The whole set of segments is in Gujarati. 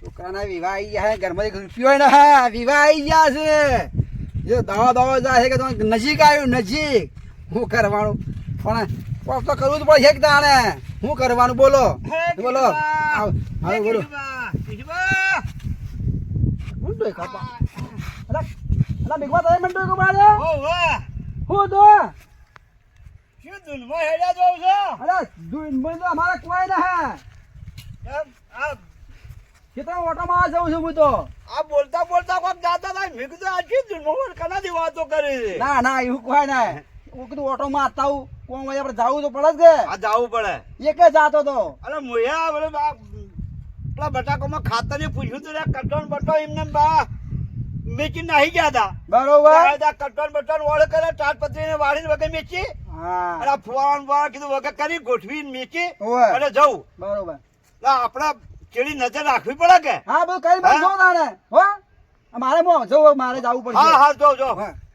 છોકરાના વિવાહ આવી ગયા છે ઘરમાંથી રૂપિયો ને હા વિવાહ આવી ગયા છે. જો દવા દવા જાય છે કે તમે નજીક આવ્યું નજીક. હું કરવાનું? પણ કોક તો કરવું જ પડશે કે તાણે હું કરવાનું? બોલો. બોલો. હવે બોલો. હું તો ખાપા અલા અલા બીગવા તમે મંડો કો બારે? હું તો? અલા દુન તો અમારા કોઈ ના હે ઓટો માં જઉં છું હું તો? આ બોલતા બોલતા કોક જાતા થાય મેં કીધું આ શું જુનમોહન કનાથી વાતો કરે ના ના એવું કોઈ ના. હું કીધું ઓટો માં આતા હું કોણ વળી આપણે જાવું તો પડે કે? આ જાવું પડે. એક જાતો તો. અરે મોયા બોલે પેલા બટાકોમાં ખાતર પૂછ્યું તું કટોન બટો એમને બા મેચી નાહી ગયા હતા બરોબર. કટોન બટોન ઓળ કરે તાટપત્રી ને વાળીને વગર મેચી. હા. અને ફુવાન ફુવાન કીધું વગર કરી ગોઠવી મેચી. અને જવું બરોબર. એટલે ચેડી નજર રાખવી પડે કે? હા બધું કઈ બાજુ હા? જો હો? મારે મો જો મારે જવું પડશે. હા હા જો જો.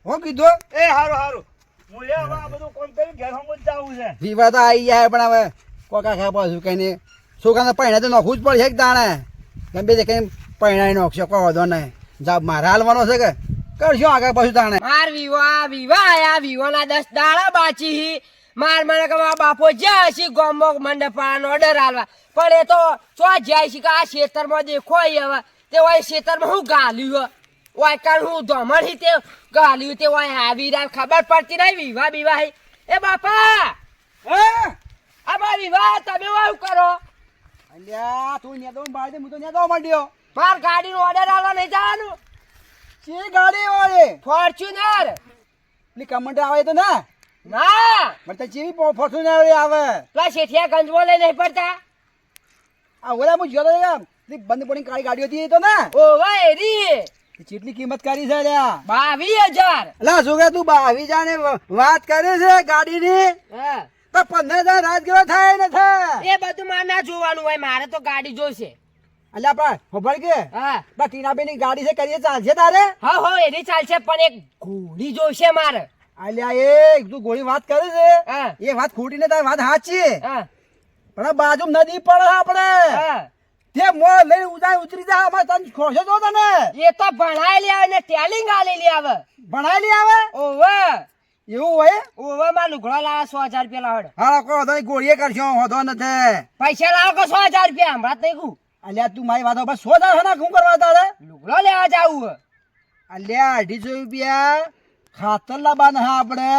હો. કીધો? એ હારું હારું. મોયા હવે આ બધું કોમ કરી ઘેર હમું જ જાવું છે. વિવાહ આવી જાય પણ હવે કોકા ખા પાછું કઈ નહીં? છોકરાને પહેણા તો નોખવું જ પડશે કે તાણે? કેમ બે કઈ પહેણાઈ નાખશો કહો વાંધો નહીં. જાબ મારે હાલવાનો છે કે? કરશું આગળ પાછું તાણે? માર વિવા વિવા આયા વિવાના દસ દાડા બાચી હી. માર મને કે બાપો જ્યાં છે ગોમો મંડપાનો ઓર્ડર આલવા. પણ એ તો ચો જાય છે કે આ ખેતરમાં દેખો હવે. તે હોય ખેતરમાં હું ગાલ્યું હે? ઓય કાન હું ધમણ હી તે ગાલ્યું તે હોય આવી રહ્યા ખબર પડતી નહીં વિવાહ વિવાહ. એ બાપા! હા? આ માર વિવાહ તમે શું કરો? અલ્યા તું નેદો બાળ દે હું તો નેદો માંડ્યો. માર ગાડીનો ઓર્ડર આલવા નહીં જવાનું. શી ગાડી વાળી ફોર્ચ્યુનર પેલી કમંડ આવે તો ના? ના! મને તો ચીવી ફોર્ચ્યુનર આવે. પેલા શેઠિયા ગંજમાં લઈ નહીં પડતા. આ ઓલા હું જોતો બંધ પડી કાળી ગાડીઓ હતી તો ને? ઓ એરી. રી કેટલી કિંમત કરી છે લ્યા. બાવીસ હજાર. અલા છોકરા તું બાવી હજાર વાત કરે છે ગાડીની? હા. તો પંદર હજાર રાજગીરો થાય ને થાય એ બધું મારે ના જોવાનું હોય મારે તો ગાડી જોઈશે અલ્યા પણ ખબર કે? હા. બા ટીનાબેન ગાડી છે કરીએ ચાલશે તારે? હા હા એની ચાલશે પણ એક ઘોડી જોઈશે મારે. અલ્યા એ તું ગોળી વાત કરે છે. એ વાત ખોટી ને તારી વાત સાચી. પણ બાજુ નદી પડે આપણે. તે મો લઈ ઉદાય ઉતરી જા અમાર તને ખોશો તો તને એ તો ભણાયેલી આવે ને ટેલિંગ આલેલી આવે. ભણાયેલી આવે? ઓવે. એવું હોય? ઓવે માં લુગડો લાવે સો હજાર રૂપિયા લાવડ. હા કો તો ગોળીએ કરશો વાંધો નથી. પૈસા લાવો કો સો હજાર રૂપિયા હમણાં તઈ કુ અલ્યા તું મારી વાતો પર સો હજાર હના શું કરવા તારે? લુગડો લેવા જાવું. અલ્યા અઢીસો રૂપિયા. ખાતર લાવવાના હા આપણે.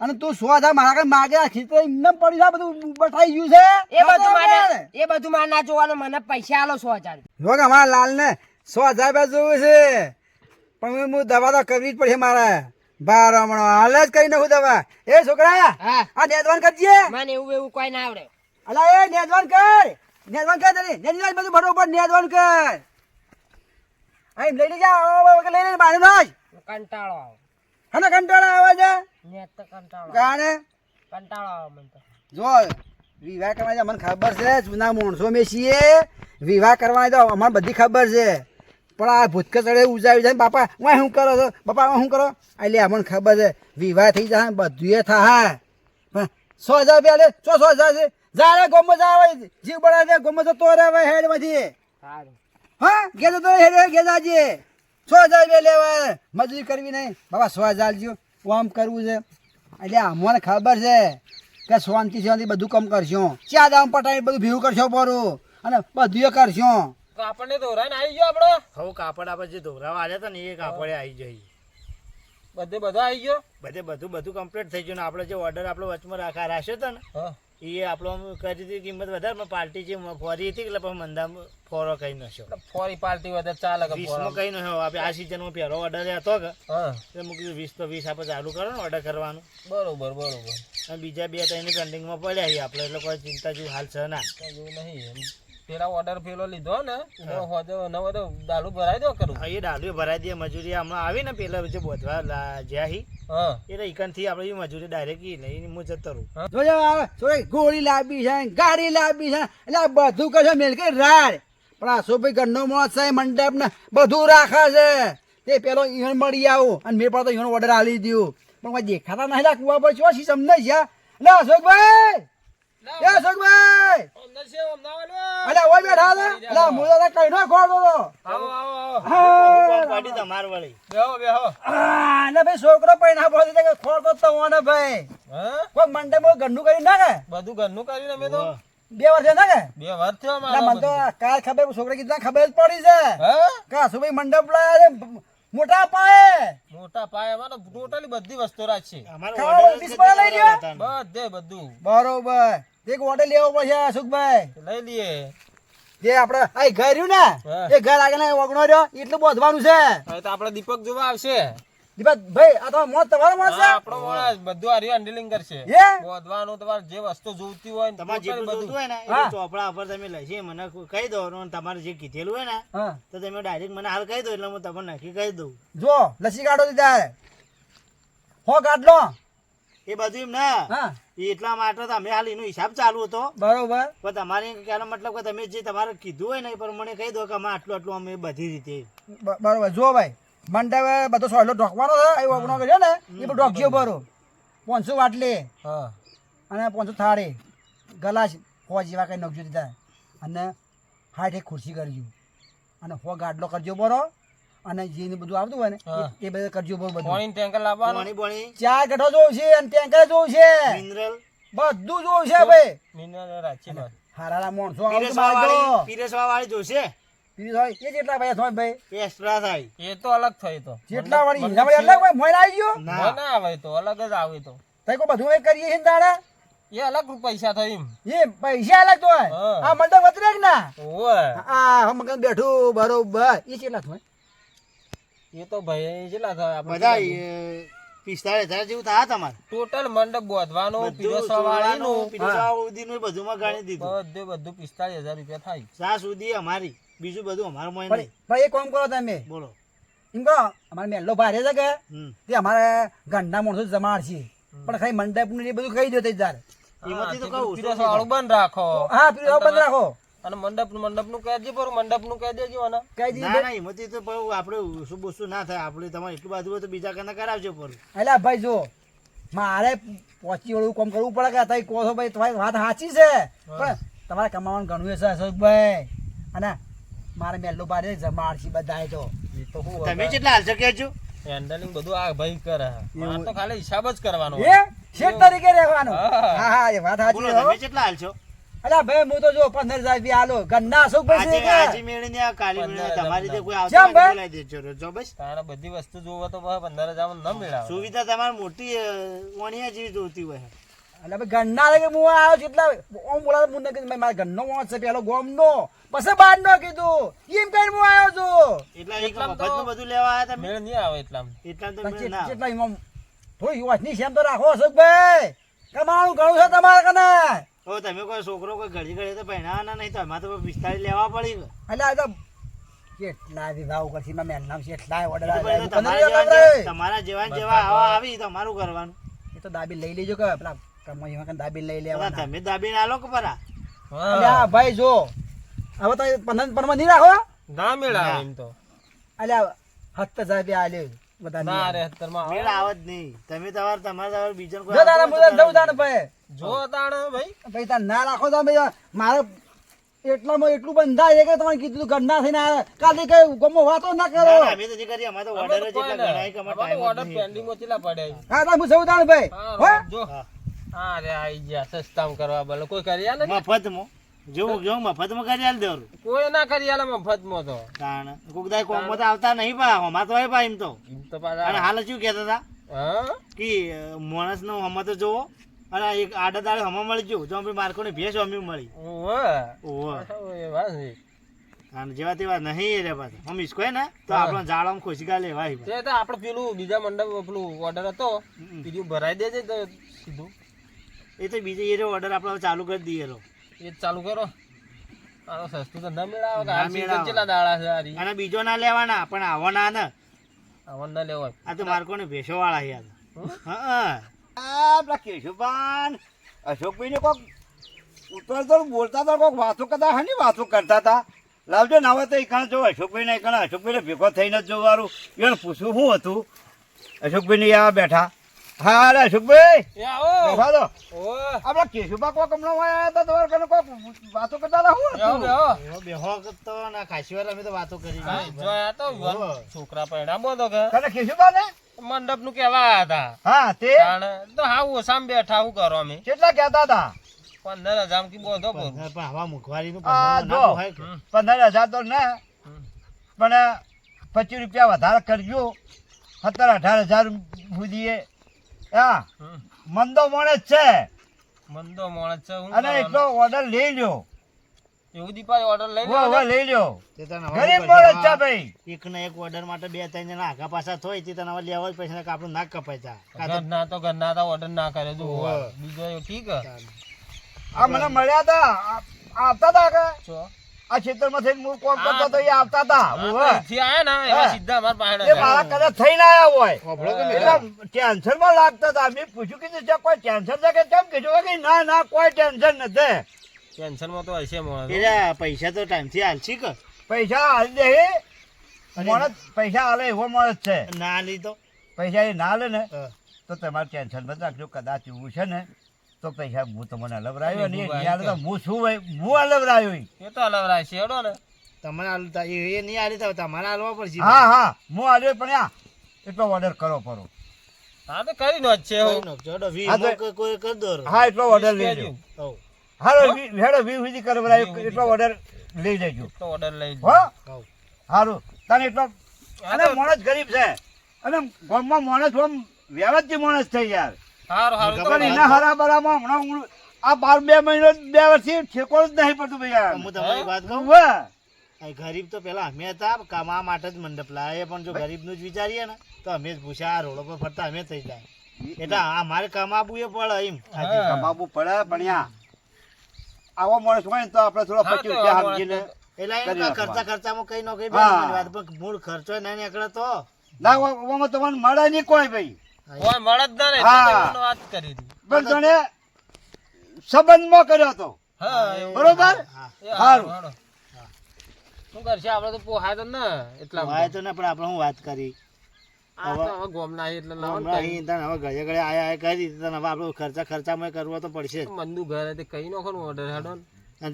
અને તું સો હજાર મારા કઈ માગે ખેતર એમને પડી છે બધું બઠાઈ ગયું છે. એ બધું મારે એ બધું મારે ના જોવાનું મને પૈસા આલો સો હજાર જો અમારા લાલ ને સો હજાર રૂપિયા જોવું છે. પણ હું દવા તો કરવી જ પડશે મારે. બાર હમણાં હાલ જ કરી નાખું દવા. એ છોકરા આ નેદવાન કરજે મને એવું એવું કોઈ ના આવડે. અલા એ નેદવાન કર. નેદવાન કર તને. નેદવાન બધું બરોબર નેદવાન કર. અહીં લઈ લેજા લઈ લઈને બાંધી નાખ. કંટાળો આવે. હને કંટાળો આવે છે? ને તો કંટાળો. આવે. કાને કંટાળો આવે મને તો. જો વિવાહ કરવાની મને ખબર છે જૂના માણસો મેં છીએ વિવાહ કરવાની તો અમને બધી ખબર છે. પણ આ ભૂતકે ચડે ઉજાવી જાય બાપા હું શું કરો છો? બાપા હું શું કરો? એટલે અમને ખબર છે. વિવાહ થઈ જાય બધું એ થાય. પણ સો હજાર રૂપિયા લે સો સો હજાર છે? જાણે ગોમો જાવે જીવ બળા છે ગોમો તો રે હેડ હેડમાંથી હા ગેજો તો હેડ ઘેર જાજે સો હજાર રૂપિયા લેવા મજૂરી કરવી નહીં. બાબા સો હજાર જો આમ કરવું છે. એટલે અમને ખબર છે કે શાંતિ શાંતિ બધું કામ કરશો. ચા દામ પટાવી બધું ભેગું કરશો પરું અને બધું કરશો. આપણને ધોરણ આવી ગયો આપણો? હવે કાપડ આપણે જે ધોરાવા આવ્યા હતા ને એ કાપડે આવી જાય બધે બધો આવી ગયો? બધે બધું બધું કમ્પ્લીટ થઈ ગયું ને આપણે જે ઓર્ડર આપણો વચમાં રાખા રાખ્યો હતો ને એ આપણો કરી હતી કિંમત વધારે પણ પાર્ટી જે ફોરી હતી એટલે પણ મંદા ફોરો કહી નાખ્યો ફોરી પાર્ટી વધારે ચાલે વીસમાં કહી નાખ્યો આપણે આ સિઝનમાં પહેલો ઓર્ડર હતો કે એટલે મૂકી દીધું વીસ તો વીસ આપણે ચાલુ કરો ને ઓર્ડર કરવાનું. બરોબર બરોબર. અને બીજા બે ત્રણ પેન્ડિંગમાં પડ્યા છીએ આપણે એટલે કોઈ ચિંતા જેવું હાલ છે ના. એવું નહીં પેલા ઓર્ડર પેલો લીધો ને એનો હોજો નવો તો દાલુ ભરાઈ દો કરું. હા, એ દાલુ ભરાઈ દે મજૂરી હમણાં આવી ને પેલા જે બોધવા જ્યાહી જ્યાં હી. એટલે ઈકનથી આપણે મજૂરી ડાયરેક્ટ ઈ લઈને હું જતો રહું જોજો આવે ગોળી લાવી છે ગાડી લાવી છે એટલે આ બધું કશે મેલ કે રાડ. પણ આ સોભાઈ ઘરનો મોત છે મંડપ ને બધું રાખે છે. તે પેલો ઈવન મળી આવું અને મેં પણ તો ઈવન ઓર્ડર આલી દીધું. પણ દેખાતા નહીં કુવા પછી શું તમને છે? એટલે અશોકભાઈ! એ અશોકભાઈ અલ્યા ઓય બેઠા હતા અલ્યા હું તો કઈ નો ખોડતો હતો કોમ કાઢી તમારે વળી. આ, ને ભાઈ છોકરો પૈણા બોલી દે કે ખોડતો તો ઓને ભાઈ. કોઈ મંડપમાં ગંડું કરી નાખે બધું ઘરનું કર્યું અમે તો? બે બે વર્ષે કે? બે વર્ષ થયો મારા મને તો કાલ ખબર છોકરા કીધા ખબર જ પડી છે. હા? કાસુભાઈ મંડપ લાયા છે મોટા પાયે? મોટા પાયામાં ટોટલી બધી વસ્તુ રાખશે બધે બધું બરોબર. એક ઓર્ડર લેવો પડશે અશોકભાઈ. લઈ લઈએ. જે આપડે આ ઘર રહ્યું ને એ ઘર આગળ ઓગણો રહ્યો એટલું બોધવાનું છે. આપડે તો દીપક જોવા આવશે. દીપક આ તો મોત તમારો માણસ છે? આપણો માણસ બધું હારી હેન્ડલિંગ કરશે. એ બોધવાનું તમારે જે વસ્તુ જોઈતી હોય ને તમારે total જેટલું હોય ને એ ચોપડા પર તમે લખી મને કહી દો અને તમારે જે કીધેલું હોય ને તો તમે ડાયરેક્ટ મને હાલ કહી દો એટલે હું તમને નક્કી કહી દઉં. જો લસી કાઢો દીધા હો કાઢલો. એ બધું એમ ના. એટલા માટે અમે હાલ એનો હિસાબ ચાલુ હતો. બરોબર. પણ તમારે કહેવાનો મતલબ કે તમે જે તમારે કીધું હોય ને એ પ્રમાણે કહી દો કે અમે આટલું આટલું અમે બધી રીતે બરોબર. જો ભાઈ. મંડપે બધો સોયલો ઢોકવાનો છે એ ઓગણો કર્યો ને એ બધું ઢોકજો બરો પાંચસો વાટલી. અને પાંચસો થાળી. ગલાસ હો જેવા કઈ નખજો દીધા. અને હાઠ એક ખુરશી કરજો. અને હો ગાડલો કરજો બરો અને જેને બધું આવતું હોય ને એ- બધું કરજો બરો બધું. પાણી ટેન્કર લાવવાનું. પાણી પાણી. ચાર ગઢો જોવું છે અને ટેન્કર જોવું છે મિનરલ. બધું જોવું છે ભાઈ. મિનરલ રાખી હારા માણસો આવતું મારજો. પીરસવા વાળી જોશે? પીરી હોય એ જેટલા ભાઈ થોય ભાઈ. એક્સ્ટ્રા થાય. એ તો અલગ થઈ તો. જેટલા વાળી હીરા વાળી અલગ હોય મોય આવી ગયો? ના. ના ના. આવે તો અલગ જ આવે તો. તઈ કોઈ બધું એ કરીએ છે એ અલગ પૈસા થાય એ પૈસા અલગ તો આ મંડપ વતરે કે ના? ઓવે આ હમ બેઠું બરોબર. એ કેટલા થોય? એ તો ભાઈ કેટલા થાય બધા પિસ્તાળીસ હજાર જેવું થાય તમારે. ટોટલ મંડપ ગોધવાનો બધું પીરસવા સોવાનું, વાળીનું પીરસવા સુધીનું બધુંમાં ગણી દીધું. બધું બધું પિસ્તાળીસ હજાર રૂપિયા થાય. ત્યાં સુધી અમારી બીજું બધું અમારું મોય નહીં. ભાઈ એક કામ કરો તમે. બોલો. એમ કહો અમારે મેલ્લો ભારે છે કે? તે અમારે ગંડા માણસો જમાડ છે. પણ ખાલી મંડપ ને બધું કહી દો તે એમાંથી તો કહું પીરો સાળું બંધ રાખો. હા પીરો બંધ રાખો. અને મંડપ મંડપનું કહેજે પર મંડપનું કહી દેજો અને. કહી ના ના એમાંથી તો બહુ આપણે શું બોસું ના થાય. આપણે તમારે એટલું બાજુ હોય તો બીજા કને કરાવજો પર એટલે ભાઈ જો મારે પહોંચી વળવું કામ કરવું પડે કે અત્યારે કહો છો ભાઈ તમારી વાત સાચી છે. પણ તમારે કમાવાનું ઘણું છે અશોકભાઈ. અને મારે મેલ્લો ભારે જમાડશી બધાય તો. તમે કેટલા હાલ શકે છો? હેન્ડલિંગ બધું આ ભાઈ કરે આ તો ખાલી હિસાબ જ કરવાનો એ? શેઠ તરીકે રહેવાનો? હા. હા એ વાત સાચી છે. તમે કેટલા હાલશો? અલા ભાઈ હું તો જો પંદર હજાર રૂપિયા આલો. ગન્ના અશોકભાઈ આજે કે? આજી મેળી ને કાલી મેળી તમારી તે કોઈ આવતો ભાઈ. બોલાવી દેજો જો બસ. તારે બધી વસ્તુ જોવો તો ભાઈ પંદર હજાર ન મેળા સુવિધા તમારે મોટી ઓણિયા જેવી જોતી હોય. એટલે ભાઈ ગન્ના રે હું આવ્યો છું એટલે ઓમ બોલાવે મુન્ને કે મારા ઘરનો વાંચ છે પેલો ગોમનો. પછી બાર નો કીધું એમ કઈ હું આવ્યો છું. એટલે મફતનું તો બધું લેવા આવ્યા તમે? મેળ નહીં આવે એટલા એટલા તો મેળ ના એટલા એમાં થોડી વાતની સેમ તો રાખો અશોકભાઈ. કમાવાનું ઘણું છે તમારે કને? હવે તમે કોઈ છોકરો કોઈ ઘડી ઘડી તો પહેણાવાના નહીં તો એમાં તો વિસ્તારી લેવા પડી એટલે આ તો કેટલા વિભાવ કરશી મેં નામ છે એટલા ઓર્ડર તમારા જેવા જેવા આવા આવી તમારું કરવાનું એ તો દાબી લઈ લેજો કે પેલા કમાઈ એમાં દાબી લઈ લેવા તમે દાબીને આલો કે પરા? અલ્યા ભાઈ જો હવે તો પંદર પંદર નહીં રાખો? ના મેળા એમ તો. અલ્યા હત્ત હજાર રૂપિયા આલ્યો બધા ના રે અત્યારમાં મેળ આવે જ નહીં. તમે તમાર તમાર તમાર બીજાને કોઈ જો તારા બોલા હોય મુદત તો જવું તાને ભાઈ. જો તાણ ભાઈ. ભાઈ તાર ના રાખો તો ભાઈ મારે એટલામાં એટલું બંધા છે કે તમને કીધું ઘરના થઈને આવ્યા કાલે કઈ ગમો વાતો ના કરો. અમે તો જે કરીએ અમારે તો ઓર્ડર જ એટલા. ગણાય કે અમારે order નહીં pending માં પડ્યા હા તા હું સૌ તાને ભાઈ. હા, હો? જો. હા. હા રે આઈ ગયા સસ્તામ કરવા બોલો. કોઈ કરી આલે ને? મફતમાં? જેવું કેવું મફતમાં કરી આલ દેવાનું કોઈ ના કરી આલે મફતમાં તો. કારણ કોક દાય કોમો તો આવતા નહીં પા અમાર તો હોય પા એમ તો. એમ તો અને હાલ શું કહેતા હતા? હા? કે માણસ નો હમ તો જોવો અને એક આડા દાડે હમ મળી ગયું જો અમે માર્કો ને ભેંસ અમી મળી. ઓહો એ વાત છે. અને જેવા તેવા નહીં રે પાછા. હમ ઈસકો ને તો. આપણો જાળમ ખુશીકા લેવા ભાઈ તે તો આપણે પેલું બીજા મંડપ પેલું ઓર્ડર હતો બીજું ભરાઈ દેજે તો સીધું. એ તો બીજે એરો ઓર્ડર આપણે ચાલુ કરી દઈએ લો. એ ચાલુ કરો. આનો સસ્તું તો ના મેળાવે કે ના મેળાવે. કેટલા દાડા છે આરી? અને બીજો ના લેવાના પણ આવવાના ને આવો ના લેવાય. આ તો માર્કો ને ભેસો વાળા છે? હા? આ પેલા કેશુભાન અશોકભાઈને કોક ઉત્તર તો બોલતા હતા કોક વાતો કરતા હા વાતો કરતા હતા? લાવજો ના હોય તો એકણ જો અશોકભાઈ ને કણ અશોકભાઈ ને ભેગો થઈને જ જોવાનું. એને પૂછવું શું હતું? અશોકભાઈ ને આ બેઠા. હા એ આવો. બેઠા તો. ઓ. કેશુબા કોક હમણાં આયા હતા તમારે કને કોક વાતો કરતા હતા હું બેહો. બેહો તો ના ખાસી વાર અમે તો વાતો કરી. જોયા તો છોકરા પૈણામો તો કે. કને કેશુબા ને મંડપનું કેવા હતા. હા તે? તો હા ઓછામાં બેઠા હું કરો અમે. કેટલા કહેતા હતા? પંદર હજાર કી બોધો હવા. ના? હમ. પંદર હજાર તો ના પણ પચીસ રૂપિયા વધારે કરજો. સત્તર અઢાર હજાર હમ. મંદો મોણસ છે. મંદો મોણસ છે અને એટલો ઓર્ડર લઈ લ્યો. એવું દીપા ઓર્ડર લઈ હવે હવે લઈ લ્યો. તે તને હવે ગરીબ પછી છે ભાઈ. એક ને એક ઓર્ડર માટે બે ત્રણ જણા આગા પાછા થોય તે તને હવે લેવા જ પૈસા આપણું નાક કપાય તા. ઘરના તો ઘરના તો ઓર્ડર ના કરે તું બીજો ઠીક આ મને મળ્યા હતા આવતા હતા કે? આ ક્ષેત્રમાંથી હું કોમ કરતો તો એ આવતા હતા તો આયા ને એવા સીધા મારા પાસે એ મારા કદાચ થઈને આવ્યા હોય. એટલે ટેન્શન ટેન્શનમાં લાગતા હતા મેં પૂછ્યું કીધું છે કોઈ ટેન્શન છે કે કેમ? કીધું કે ના ના કોઈ ટેન્શન નથી. ટેન્શનમાં તો હશે એટલે પૈસા તો ટાઈમથી હાલશી કે? પૈસા હાલ દે. માણસ પૈસા હાલે એવો માણસ છે. ના લીધો પૈસા એ ના લે ને તો તમારે ટેન્શન બંધ રાખજો. કદાચ એવું છે ને તો પૈસા હું તમને અલવરાયો ને હું યાર તો હું શું ભાઈ હું અલવરાયો ઈ. એ તો અલવરાય છે એડો ને. તમને આલતા એ નહીં હાલી તો તમારે આલવા પડશે હા હા હું આલ્યો પણ આ. એટલો ઓર્ડર કરો પરો. હા તો કરી નો છે હું નાખજો. વી કોઈ કર દો. હા એટલો ઓર્ડર લઈ લેજો. હાલો હેડો વી સુધી કરવરાયો એટલો ઓર્ડર લઈ લેજો તો ઓર્ડર લઈ હો? હઉ. તને એટલો અને માણસ ગરીબ છે. અને ગામમાં માણસ આમ વ્યવસ્થિત માણસ છે યાર. પણ એના હમણાં હું આ બાર બે મહિનો બે વર્ષથી ઠેકો જ નહીં પડતું ભાઈ હું તમારી વાત કહું? વાહ ગરીબ તો પેલા અમે હતા કમા માટે જ મંડપ લાવે પણ જો ગરીબનું જ વિચારીએ ને તો અમે જ ભૂસા રોડો પર ફરતા અમે થઈ જાય. એટલે અમારે કમાવું એ પડે એમ. કમાવું પડે પણ આવો માણસ હોય તો આપણે થોડો તો રૂપિયા સમજીને એટલે. ખર્ચા ખર્ચામાં કઈ નો કઈ વાત પણ મૂળ ખર્ચો નહીં નીકળે તો. ના ઓમાં તમને મળે નહીં કોઈ ભાઈ. ને વાત કરી હતી. પણ તને સંબંધમાં કર્યો હતો. બરોબર. શું કરશે? આપણે તો પોહાય તો ના એટલા વાય તો ને પણ આપણે હું વાત કરી? ખર્ચા ખર્ચામાં કરવો તો પડશે. મંદુ ઘરે કઈ નાખો ને. ઓર્ડર હેડો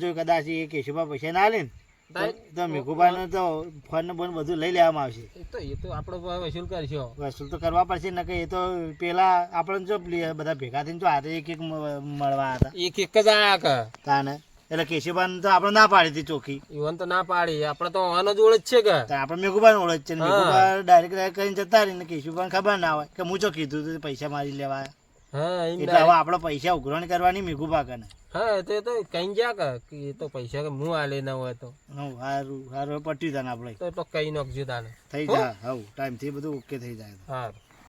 જો કદાચ એ કેશુભા પૈસા ના લે ને તાઈ- તો તો ફોન ને બોન બધું લઈ લેવામાં આવશે. એ તો એ તો આપડે વસૂલ કરશો. વસૂલ તો કરવા પડશે ને કે એ તો પેલા આપણે જો બધા ભેગા થઈને જો હાથે એક એક મળવા હતા. એક એક જ આયા કે. તાને. એટલે કેશુભાઈ તો આપણે ના પાડી હતી ચોખ્ખી ઈવન તો ના પાડી આપડે તો આનો જ ઓળખ છે કે. આપણે મેઘુભાઈ ઓળખ છે. મેઘુભાઈ ડાયરેક્ટ કરીને જતા રહીને કેશુભાઈ ખબર ના હોય કે હું જો કીધું તું પૈસા મારી લેવા હા એટલે હવે આપણે પૈસા ઉઘરાણ કરવાની મેઘુભા પાકને. હા તો તો કઈ જા કે એ તો પૈસા કે હું આલે ના હોય તો. હારું સારું પટ્યું તને આપણે. તો તો કઈ નોખજો તાને. થઈ જાય હવ ટાઈમથી બધું ઓકે થઈ જાય હા